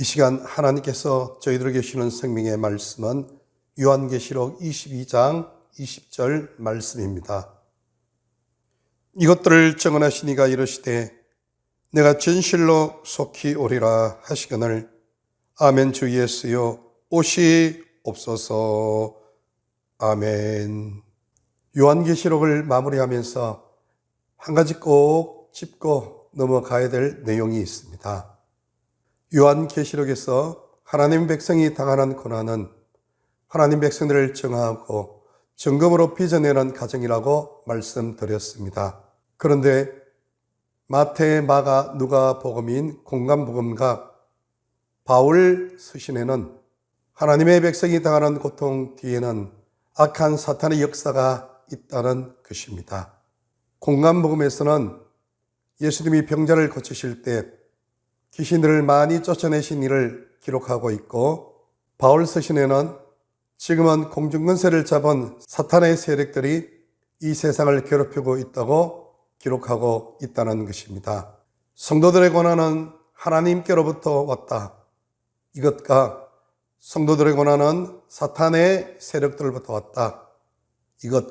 이 시간 하나님께서 저희들에게 주시는 생명의 말씀은 요한계시록 22장 20절 말씀입니다. 이것들을 정언하시니가 이르시되 내가 진실로 속히 오리라 하시거늘 아멘 주 예수여 옷이 없어서 아멘 요한계시록을 마무리하면서 한 가지 꼭 짚고 넘어가야 될 내용이 있습니다. 요한계시록에서 하나님 백성이 당하는 고난은 하나님 백성들을 정하고 점검으로 빚어내는 과정이라고 말씀드렸습니다. 그런데 마태, 마가, 누가 복음인 공간복음과 바울 서신에는 하나님의 백성이 당하는 고통 뒤에는 악한 사탄의 역사가 있다는 것입니다. 공간복음에서는 예수님이 병자를 고치실 때 귀신들을 많이 쫓아내신 일을 기록하고 있고 바울 서신에는 지금은 공중근세를 잡은 사탄의 세력들이 이 세상을 괴롭히고 있다고 기록하고 있다는 것입니다. 성도들의 고난은 하나님께로부터 왔다. 이것과 성도들의 고난은 사탄의 세력들로부터 왔다. 이것,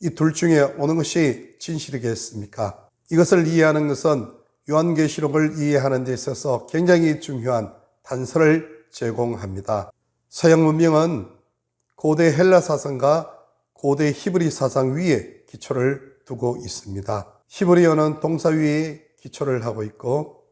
이 둘 중에 어느 것이 진실이겠습니까? 이것을 이해하는 것은 요한계시록을 이해하는 데 있어서 굉장히 중요한 단서를 제공합니다. 서양 문명은 고대 헬라 사상과 고대 히브리 사상 위에 기초를 두고 있습니다. 히브리어는 동사 위에 기초를 하고 있고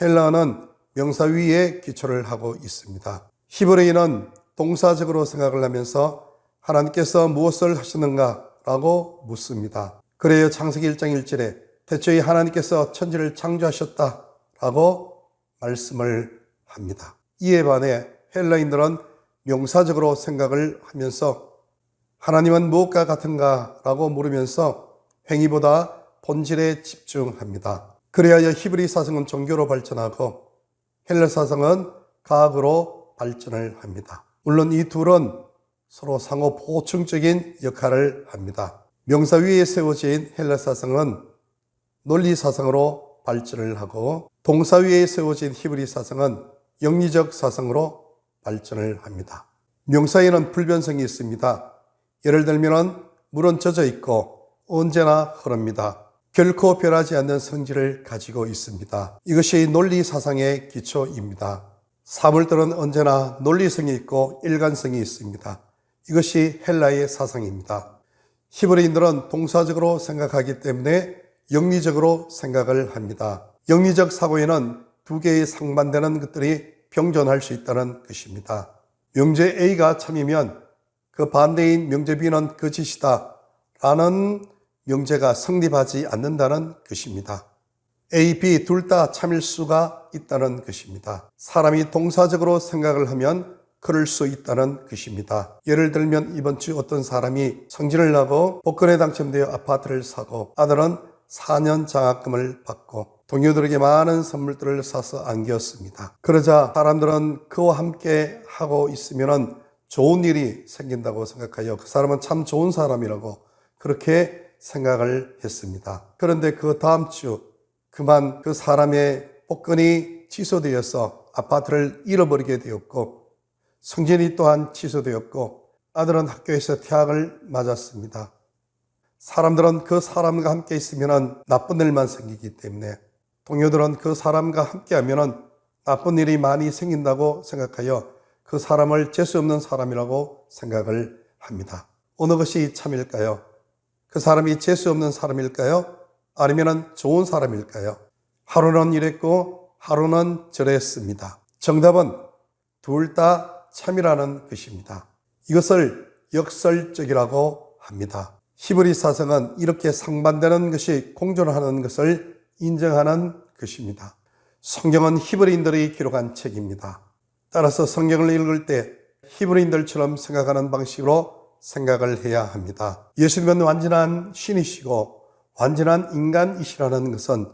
헬라어는 명사 위에 기초를 하고 있습니다. 히브리어는 동사적으로 생각을 하면서 하나님께서 무엇을 하시는가라고 묻습니다. 그래요 창세기 1장 1절에 대초에 하나님께서 천지를 창조하셨다라고 말씀을 합니다. 이에 반해 헬라인들은 명사적으로 생각을 하면서 하나님은 무엇과 같은가라고 물으면서 행위보다 본질에 집중합니다. 그래야 히브리 사상은 종교로 발전하고 헬라 사상은 과학으로 발전을 합니다. 물론 이 둘은 서로 상호 보충적인 역할을 합니다. 명사 위에 세워진 헬라 사상은 논리 사상으로 발전을 하고 동사 위에 세워진 히브리 사상은 영리적 사상으로 발전을 합니다. 명사에는 불변성이 있습니다. 예를 들면 물은 젖어 있고 언제나 흐릅니다. 결코 변하지 않는 성질을 가지고 있습니다. 이것이 논리 사상의 기초입니다. 사물들은 언제나 논리성이 있고 일관성이 있습니다. 이것이 헬라의 사상입니다. 히브리인들은 동사적으로 생각하기 때문에 영리적으로 생각을 합니다. 영리적 사고에는 두 개의 상반되는 것들이 병존할 수 있다는 것입니다. 명제 A가 참이면 그 반대인 명제 B는 거짓이다 라는 명제가 성립하지 않는다는 것입니다. A, B 둘 다 참일 수가 있다는 것입니다. 사람이 동사적으로 생각을 하면 그럴 수 있다는 것입니다. 예를 들면 이번 주 어떤 사람이 성진을 하고 복권에 당첨되어 아파트를 사고 아들은 4년 장학금을 받고 동료들에게 많은 선물들을 사서 안겼습니다. 그러자 사람들은 그와 함께 하고 있으면 좋은 일이 생긴다고 생각하여 그 사람은 참 좋은 사람이라고 그렇게 생각을 했습니다. 그런데 그 다음 주 그만 그 사람의 복권이 취소되어서 아파트를 잃어버리게 되었고 성진이 또한 취소되었고 아들은 학교에서 퇴학을 맞았습니다. 사람들은 그 사람과 함께 있으면 나쁜 일만 생기기 때문에 동료들은 그 사람과 함께 하면 나쁜 일이 많이 생긴다고 생각하여 그 사람을 재수 없는 사람이라고 생각을 합니다. 어느 것이 참일까요? 그 사람이 재수 없는 사람일까요? 아니면 좋은 사람일까요? 하루는 이랬고 하루는 저랬습니다. 정답은 둘 다 참이라는 것입니다. 이것을 역설적이라고 합니다. 히브리 사상은 이렇게 상반되는 것이 공존하는 것을 인정하는 것입니다. 성경은 히브리인들이 기록한 책입니다. 따라서 성경을 읽을 때 히브리인들처럼 생각하는 방식으로 생각을 해야 합니다. 예수님은 완전한 신이시고 완전한 인간이시라는 것은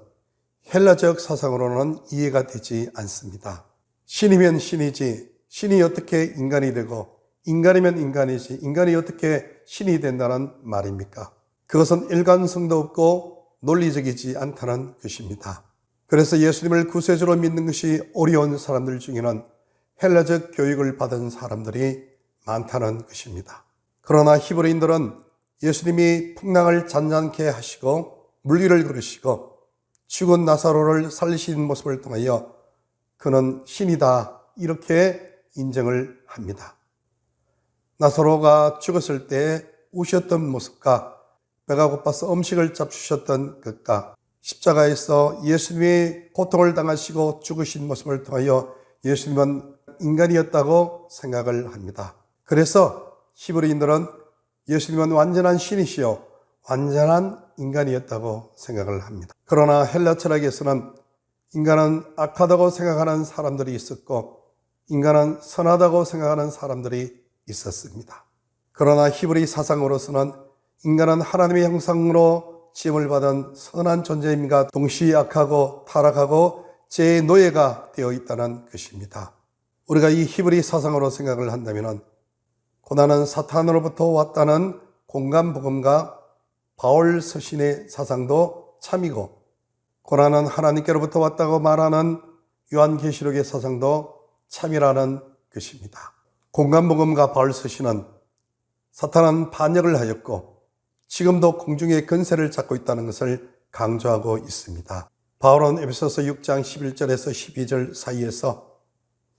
헬라적 사상으로는 이해가 되지 않습니다. 신이면 신이지, 신이 어떻게 인간이 되고, 인간이면 인간이지, 인간이 어떻게 신이 된다는 말입니까? 그것은 일관성도 없고 논리적이지 않다는 것입니다. 그래서 예수님을 구세주로 믿는 것이 어려운 사람들 중에는 헬라적 교육을 받은 사람들이 많다는 것입니다. 그러나 히브리인들은 예수님이 풍랑을 잔잔케 하시고 물리를 그르시고 죽은 나사로를 살리신 모습을 통하여 그는 신이다 이렇게 인정을 합니다. 나사로가 죽었을 때 우셨던 모습과 배가 고파서 음식을 잡수셨던 것과 십자가에서 예수님이 고통을 당하시고 죽으신 모습을 통하여 예수님은 인간이었다고 생각을 합니다. 그래서 히브리인들은 예수님은 완전한 신이시요 완전한 인간이었다고 생각을 합니다. 그러나 헬라 철학에서는 인간은 악하다고 생각하는 사람들이 있었고 인간은 선하다고 생각하는 사람들이 있었습니다. 그러나 히브리 사상으로서는 인간은 하나님의 형상으로 지음을 받은 선한 존재임과 동시에 악하고 타락하고 죄의 노예가 되어 있다는 것입니다. 우리가 이 히브리 사상으로 생각을 한다면 고난은 사탄으로부터 왔다는 공간복음과 바울 서신의 사상도 참이고 고난은 하나님께로부터 왔다고 말하는 요한계시록의 사상도 참이라는 것입니다. 공간복음과 바울 서신은 사탄은 반역을 하였고 지금도 공중의 근세를 잡고 있다는 것을 강조하고 있습니다. 바울은 에베소서 6장 11절에서 12절 사이에서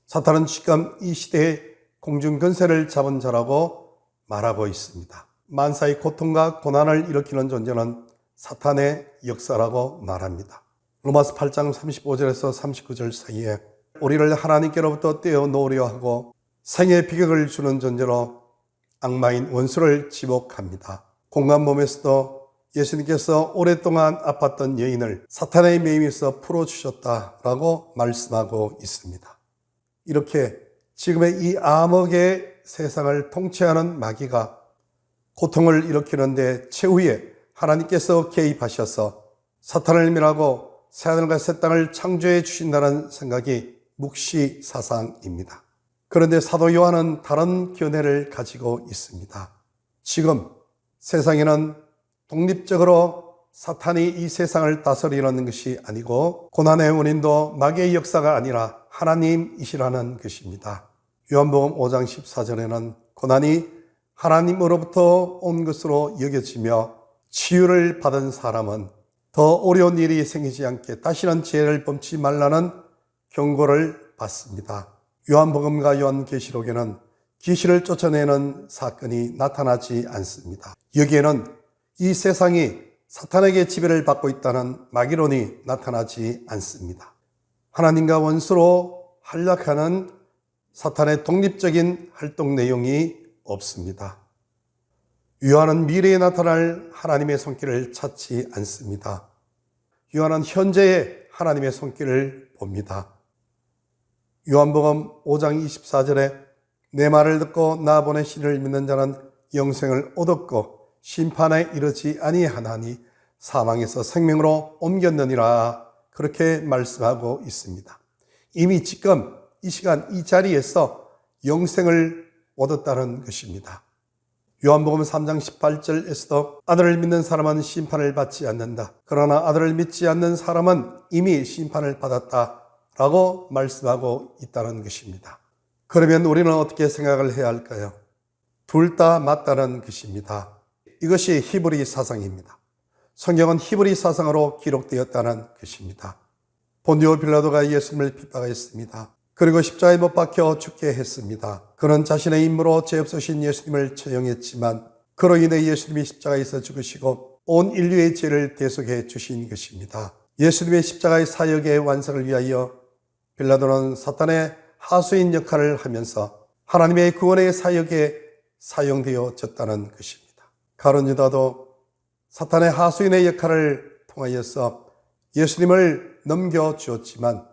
사탄은 지금 이 시대에 공중 근세를 잡은 자라고 말하고 있습니다. 만사의 고통과 고난을 일으키는 존재는 사탄의 역사라고 말합니다. 로마서 8장 35절에서 39절 사이에 우리를 하나님께로부터 떼어 놓으려 하고 생의 비극을 주는 존재로 악마인 원수를 지목합니다. 공간 몸에서도 예수님께서 오랫동안 아팠던 여인을 사탄의 매임에서 풀어주셨다라고 말씀하고 있습니다. 이렇게 지금의 이 암흑의 세상을 통치하는 마귀가 고통을 일으키는데 최후에 하나님께서 개입하셔서 사탄을 멸하고 새하늘과 새 땅을 창조해 주신다는 생각이 묵시 사상입니다. 그런데 사도 요한은 다른 견해를 가지고 있습니다. 지금 세상에는 독립적으로 사탄이 이 세상을 다스리는 것이 아니고 고난의 원인도 마귀의 역사가 아니라 하나님이시라는 것입니다. 요한복음 5장 14절에는 고난이 하나님으로부터 온 것으로 여겨지며 치유를 받은 사람은 더 어려운 일이 생기지 않게 다시는 죄를 범치 말라는 경고를 받습니다. 요한복음과 요한계시록에는 귀신을 쫓아내는 사건이 나타나지 않습니다. 여기에는 이 세상이 사탄에게 지배를 받고 있다는 마귀론이 나타나지 않습니다. 하나님과 원수로 활약하는 사탄의 독립적인 활동 내용이 없습니다. 요한은 미래에 나타날 하나님의 손길을 찾지 않습니다. 요한은 현재의 하나님의 손길을 봅니다. 요한복음 5장 24절에 내 말을 듣고 나 보내시를 믿는 자는 영생을 얻었고 심판에 이르지 아니하나니 사망에서 생명으로 옮겼느니라 그렇게 말씀하고 있습니다. 이미 지금 이 시간 이 자리에서 영생을 얻었다는 것입니다. 요한복음 3장 18절에서도 아들을 믿는 사람은 심판을 받지 않는다. 그러나 아들을 믿지 않는 사람은 이미 심판을 받았다. 라고 말씀하고 있다는 것입니다. 그러면 우리는 어떻게 생각을 해야 할까요? 둘 다 맞다는 것입니다. 이것이 히브리 사상입니다. 성경은 히브리 사상으로 기록되었다는 것입니다. 본디오 빌라도가 예수님을 핍박했습니다. 그리고 십자가에 못 박혀 죽게 했습니다. 그는 자신의 임무로 죄 없으신 예수님을 처형했지만 그로 인해 예수님이 십자가에서 죽으시고 온 인류의 죄를 대속해 주신 것입니다. 예수님의 십자가의 사역의 완성을 위하여 빌라도는 사탄의 하수인 역할을 하면서 하나님의 구원의 사역에 사용되어졌다는 것입니다. 가론 유다도 사탄의 하수인의 역할을 통하여서 예수님을 넘겨 주었지만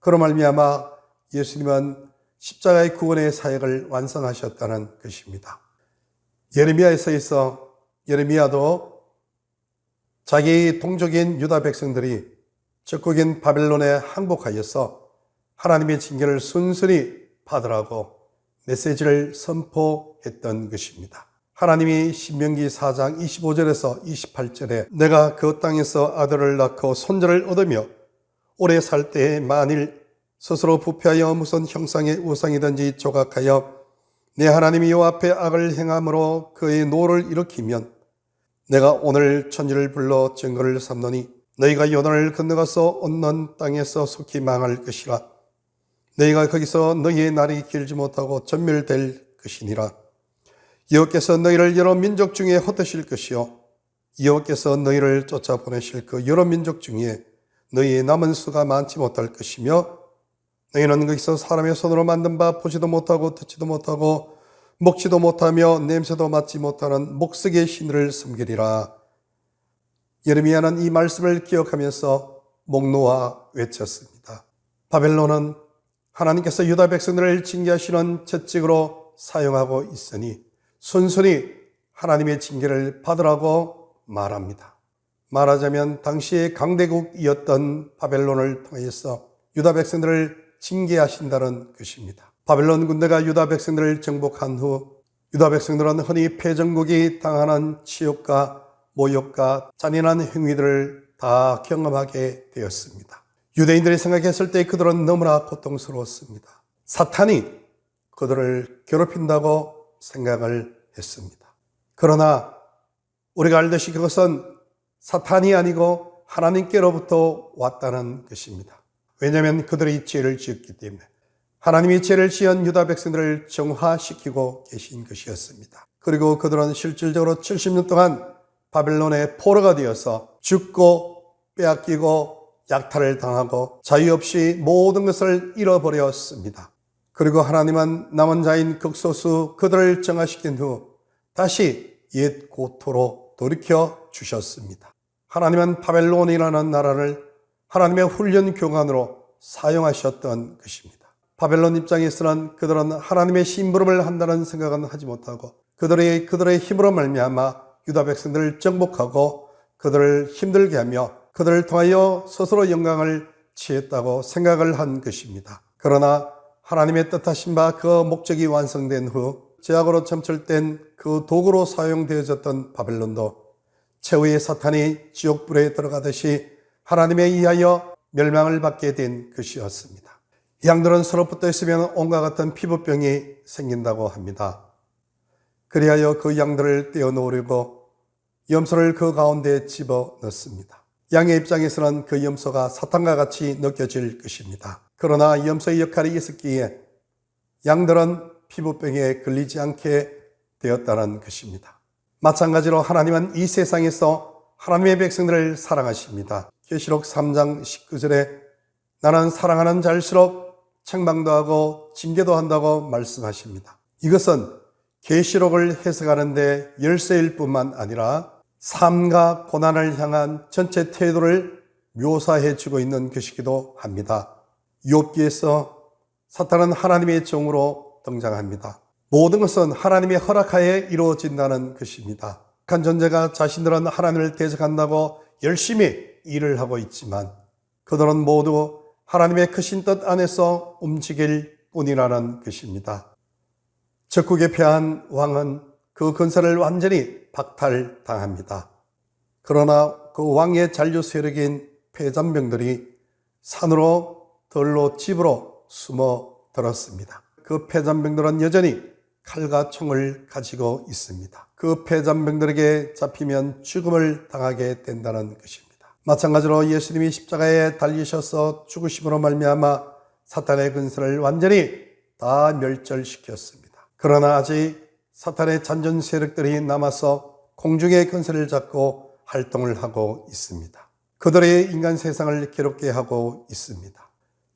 그로 말미암아 예수님은 십자가의 구원의 사역을 완성하셨다는 것입니다. 예레미야에서 있어 예레미야도 자기 동족인 유다 백성들이 적국인 바벨론에 항복하여서 하나님의 징계를 순순히 받으라고 메시지를 선포했던 것입니다. 하나님이 신명기 4장 25절에서 28절에 내가 그 땅에서 아들을 낳고 손자를 얻으며 오래 살 때에 만일 스스로 부패하여 무슨 형상의 우상이든지 조각하여 내 하나님이 요 앞에 악을 행함으로 그의 노를 일으키면 내가 오늘 천지를 불러 증거를 삼노니 너희가 요단을 건너가서 얻는 땅에서 속히 망할 것이라 너희가 거기서 너희의 날이 길지 못하고 전멸될 것이니라 여호께서 너희를 여러 민족 중에 흩으실 것이요 여호께서 너희를 쫓아 보내실 그 여러 민족 중에 너희의 남은 수가 많지 못할 것이며 너희는 거기서 사람의 손으로 만든 바 보지도 못하고 듣지도 못하고 먹지도 못하며 냄새도 맡지 못하는 목석의 신을 섬기리라. 예레미야는 이 말씀을 기억하면서 목 놓아 외쳤습니다. 바벨론은 하나님께서 유다 백성들을 징계하시는 채찍으로 사용하고 있으니 순순히 하나님의 징계를 받으라고 말합니다. 말하자면 당시의 강대국이었던 바벨론을 통해서 유다 백성들을 징계하신다는 것입니다. 바벨론 군대가 유다 백성들을 정복한 후 유다 백성들은 흔히 패전국이 당하는 치욕과 모욕과 잔인한 행위들을 다 경험하게 되었습니다. 유대인들이 생각했을 때 그들은 너무나 고통스러웠습니다. 사탄이 그들을 괴롭힌다고 생각을 했습니다. 그러나 우리가 알듯이 그것은 사탄이 아니고 하나님께로부터 왔다는 것입니다. 왜냐하면 그들이 죄를 지었기 때문에 하나님이 죄를 지은 유다 백성들을 정화시키고 계신 것이었습니다. 그리고 그들은 실질적으로 70년 동안 바벨론의 포로가 되어서 죽고 빼앗기고 약탈을 당하고 자유 없이 모든 것을 잃어버렸습니다. 그리고 하나님은 남은 자인 극소수 그들을 정화시킨 후 다시 옛 고토로 돌이켜 주셨습니다. 하나님은 바벨론이라는 나라를 하나님의 훈련 교관으로 사용하셨던 것입니다. 바벨론 입장에서는 그들은 하나님의 심부름을 한다는 생각은 하지 못하고 그들의 그들의 힘으로 말미암아 유다 백성들을 정복하고 그들을 힘들게 하며 그들을 통하여 스스로 영광을 취했다고 생각을 한 것입니다. 그러나 하나님의 뜻하신 바 그 목적이 완성된 후 제약으로 점철된 그 도구로 사용되어졌던 바벨론도 최후의 사탄이 지옥불에 들어가듯이 하나님에 의하여 멸망을 받게 된 것이었습니다. 양들은 서로 붙어 있으면 온과 같은 피부병이 생긴다고 합니다. 그리하여 그 양들을 떼어놓으려고 염소를 그 가운데 집어 넣습니다. 양의 입장에서는 그 염소가 사탄과 같이 느껴질 것입니다. 그러나 염소의 역할이 있었기에 양들은 피부병에 걸리지 않게 되었다는 것입니다. 마찬가지로 하나님은 이 세상에서 하나님의 백성들을 사랑하십니다. 계시록 3장 19절에 나는 사랑하는 자일수록 책망도 하고 징계도 한다고 말씀하십니다. 이것은 계시록을 해석하는데 열쇠일 뿐만 아니라 삶과 고난을 향한 전체 태도를 묘사해 주고 있는 것이기도 합니다. 욥기에서 사탄은 하나님의 종으로 등장합니다. 모든 것은 하나님의 허락하에 이루어진다는 것입니다. 한 존재가 자신들은 하나님을 대적한다고 열심히 일을 하고 있지만 그들은 모두 하나님의 크신 뜻 안에서 움직일 뿐이라는 것입니다. 적국에 패한 왕은 그 건설을 완전히 박탈당합니다. 그러나 그 왕의 잔류 세력인 패잔병들이 산으로 들로 집으로 숨어 들었습니다. 그 패잔병들은 여전히 칼과 총을 가지고 있습니다. 그 패잔병들에게 잡히면 죽음을 당하게 된다는 것입니다. 마찬가지로 예수님이 십자가에 달리셔서 죽으심으로 말미암아 사탄의 근세를 완전히 다 멸절시켰습니다. 그러나 아직 사탄의 잔존 세력들이 남아서 공중의 근세를 잡고 활동을 하고 있습니다. 그들의 인간 세상을 괴롭게 하고 있습니다.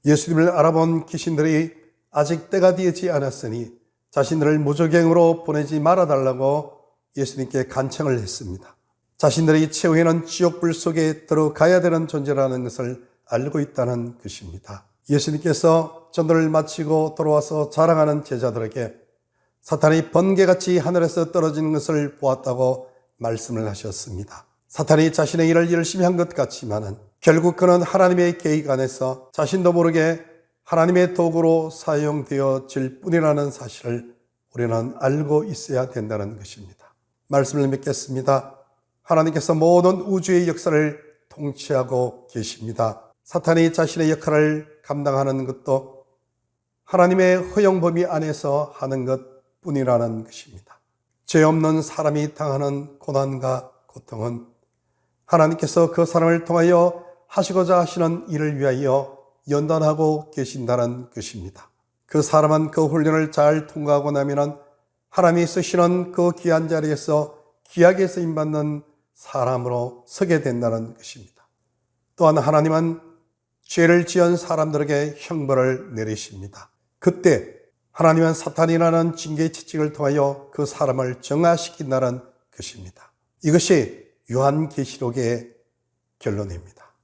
예수님을 알아본 귀신들이 아직 때가 되지 않았으니 자신들을 무조경으로 보내지 말아달라고 예수님께 간청을 했습니다. 자신들이 최후에는 지옥불 속에 들어가야 되는 존재라는 것을 알고 있다는 것입니다. 예수님께서 전도를 마치고 돌아와서 자랑하는 제자들에게 사탄이 번개같이 하늘에서 떨어지는 것을 보았다고 말씀을 하셨습니다. 사탄이 자신의 일을 열심히 한 것 같지만은 결국 그는 하나님의 계획 안에서 자신도 모르게 하나님의 도구로 사용되어질 뿐이라는 사실을 우리는 알고 있어야 된다는 것입니다. 말씀을 믿겠습니다. 하나님께서 모든 우주의 역사를 통치하고 계십니다. 사탄이 자신의 역할을 감당하는 것도 하나님의 허용 범위 안에서 하는 것 뿐이라는 것입니다. 죄 없는 사람이 당하는 고난과 고통은 하나님께서 그 사람을 통하여 하시고자 하시는 일을 위하여 연단하고 계신다는 것입니다. 그 사람은 그 훈련을 잘 통과하고 나면은 하나님이 쓰시는 그 귀한 자리에서 귀하게 쓰임 받는 사람으로 서게 된다는 것입니다. 또한 하나님은 죄를 지은 사람들에게 형벌을 내리십니다. 그때 하나님은 사탄이라는 징계의 채찍을 통하여 그 사람을 정화시킨다는 것입니다. 이것이 요한계시록의 결론입니다.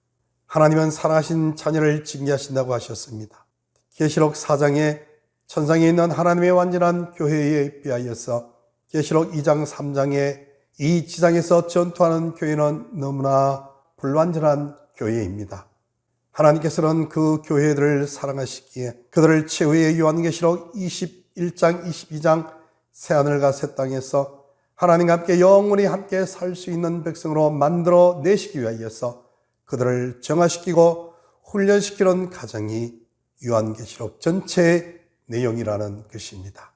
하나님은 사랑하신 자녀를 징계하신다고 하셨습니다. 계시록 4장에 천상에 있는 하나님의 완전한 교회에 비하여서 계시록 2장 3장에 이 지상에서 전투하는 교회는 너무나 불완전한 교회입니다. 하나님께서는 그 교회들을 사랑하시기에 그들을 최후의 요한계시록 21장, 22장 새하늘과 새 땅에서 하나님과 함께 영원히 함께 살 수 있는 백성으로 만들어 내시기 위하여서 그들을 정화시키고 훈련시키는 가정이 요한계시록 전체의 내용이라는 것입니다.